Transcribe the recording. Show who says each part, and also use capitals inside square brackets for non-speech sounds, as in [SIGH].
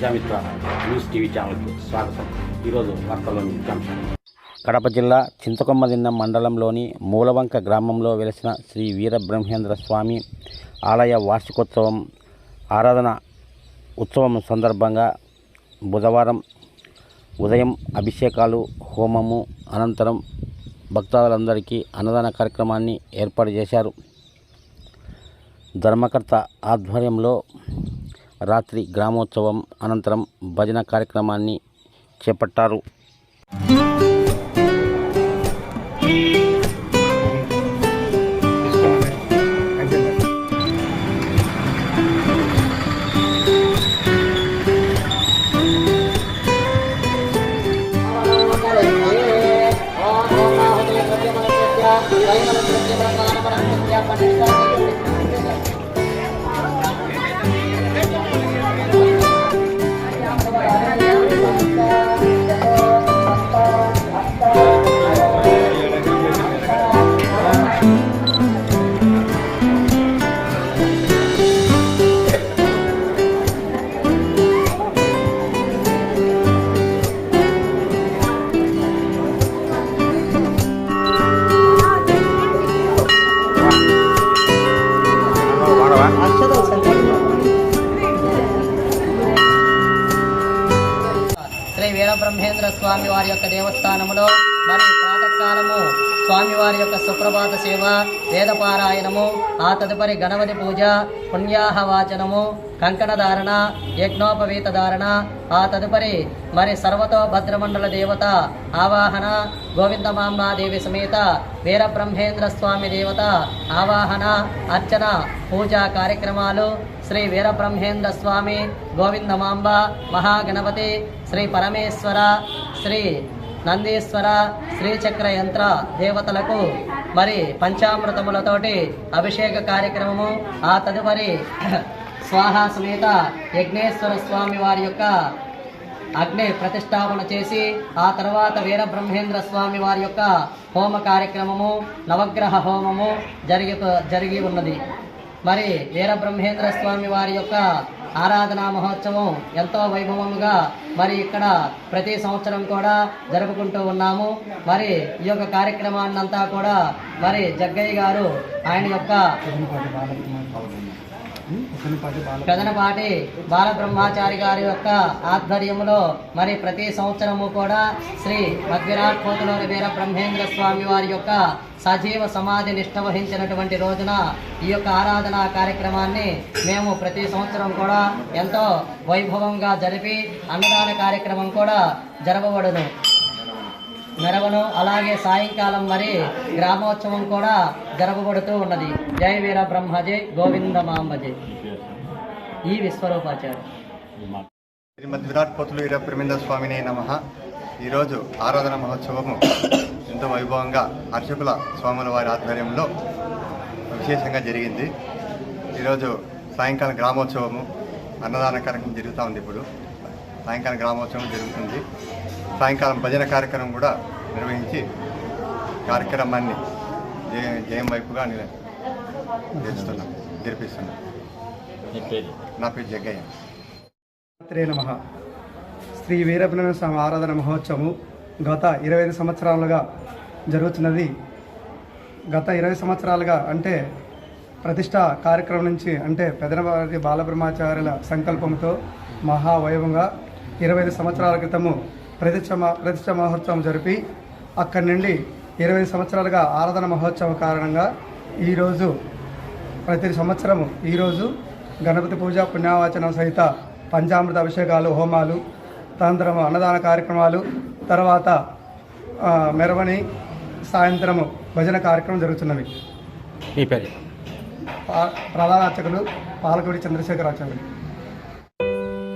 Speaker 1: Prajamitra news TV ఛానల్కి స్వాగతం. ఈరోజు వార్తల్లోని ముఖ్యాంశాలు కడప జిల్లా చింతకొమ్మదిన్న మండలంలోని మూలవంక గ్రామంలో వెలిసిన శ్రీ వీరబ్రహ్మేంద్ర స్వామి ఆలయ వార్షికోత్సవం ఆరాధన ఉత్సవం సందర్భంగా బుధవారం ఉదయం అభిషేకాలు హోమము అనంతరం భక్తాదులందరికీ అన్నదాన కార్యక్రమాన్ని ఏర్పాటు చేశారు. ధర్మకర్త ఆధ్వర్యంలో రాత్రి గ్రామోత్సవం అనంతరం భజన కార్యక్రమాన్ని చేపట్టారు
Speaker 2: శ్రీ బ్రహ్మేంద్ర స్వామి వారి యొక్క దేవస్థానములో మరి ప్రాతకాలము స్వామివారి యొక్క సుప్రభాత సేవ వేదపారాయణము ఆ తదుపరి గణపతి పూజ పుణ్యాహ వాచనము కంకణధారణ యజ్ఞోపవీత ధారణ ఆ తదుపరి మరి సర్వతో భద్రమండల దేవత ఆవాహన గోవిందమాంబాదేవి సమేత వీరబ్రహ్మేంద్ర స్వామి దేవత ఆవాహన అర్చన పూజా కార్యక్రమాలు శ్రీ వీరబ్రహ్మేంద్ర స్వామి గోవిందమాంబ మహాగణపతి శ్రీ పరమేశ్వర శ్రీ నందీశ్వర శ్రీచక్ర యంత్ర దేవతలకు మరి పంచామృతములతోటి అభిషేక కార్యక్రమము. ఆ తదుపరి [CLEARS THROAT] స్వాహా సమేత యజ్ఞేశ్వర స్వామి వారి యొక్క అగ్ని ప్రతిష్టాపన చేసి ఆ తర్వాత వీరబ్రహ్మేంద్ర స్వామి వారి యొక్క హోమ కార్యక్రమము నవగ్రహ హోమము జరిగి జరిగి ఉన్నది. మరి వీరబ్రహ్మేంద్ర స్వామి వారి యొక్క ఆరాధనా మహోత్సవం ఎంతో వైభవముగా మరి ఇక్కడ ప్రతి సంవత్సరం కూడా జరుపుకుంటూ ఉన్నాము. మరి ఈ యొక్క కార్యక్రమాన్నంతా కూడా మరి జగ్గయ్య గారు ఆయన యొక్క పెదనపాటి బాలబ్రహ్మాచారి గారి యొక్క ఆధ్వర్యంలో మరి ప్రతి సంవత్సరము కూడా శ్రీ మధ్విరాట్ కోతలోని వీర బ్రహ్మేంద్ర స్వామి వారి యొక్క సజీవ సమాధి నిష్ట వహించినటువంటి రోజున ఈ యొక్క ఆరాధనా కార్యక్రమాన్ని మేము ప్రతి సంవత్సరం కూడా ఎంతో వైభవంగా జరిపి అన్నదాన కార్యక్రమం కూడా జరపబడును. మెరవను. అలాగే సాయంకాలం మరి గ్రామోత్సవం కూడా జరపబడుతూ ఉన్నది. జై వీర బ్రహ్మజై గోవిందమాంబజై ఈ విశ్వరూపాచార్య.
Speaker 3: శ్రీమద్ విరాట్ పోతులు వీర ప్రమింద స్వామినే నమ. ఈరోజు ఆరాధన మహోత్సవము. ఎంతో వైభవంగా అర్చకుల స్వాముల వారి ఆధ్వర్యంలో విశేషంగా జరిగింది. ఈరోజు సాయంకాలం గ్రామోత్సవము. అన్నదాన కార్యక్రమం జరుగుతూ ఉంది ఇప్పుడు. సాయంకాలం గ్రామోత్సవం జరుగుతుంది. సాయంకాలం భజన కార్యక్రమం కూడా నిర్వహించి కార్యక్రమాన్ని జయ జయం వైపుగా చేస్తున్నాం జరిపిస్తున్నాం. నా పేరు జగ్గయ్య.
Speaker 4: శ్రీ నమ. శ్రీ వీరబ్రహ్మ స్వామి ఆరాధన మహోత్సవం గత ఇరవై ఐదు సంవత్సరాలుగా జరుగుతున్నది. గత ఇరవై సంవత్సరాలుగా అంటే ప్రతిష్ట కార్యక్రమం నుంచి అంటే పెదనవారి బాలబ్రహ్మాచార్యుల సంకల్పంతో మహావైభవంగా ఇరవై ఐదు సంవత్సరాల క్రితము ప్రతిష్ట ప్రతిష్ట మహోత్సవం జరిపి అక్కడి నుండి ఇరవై సంవత్సరాలుగా ఆరాధన మహోత్సవం కారణంగా ఈరోజు ప్రతి సంవత్సరము ఈరోజు గణపతి పూజ పుణ్యావచనం సహిత పంచామృత అభిషేకాలు హోమాలు తదనంతరం అన్నదాన కార్యక్రమాలు తర్వాత మెరవని సాయంత్రము భజన కార్యక్రమం జరుగుతున్నవి.
Speaker 1: మీ పేరు?
Speaker 4: పా- ప్రధాన అర్చకులు పాలకుడి చంద్రశేఖర్ అర్చకులు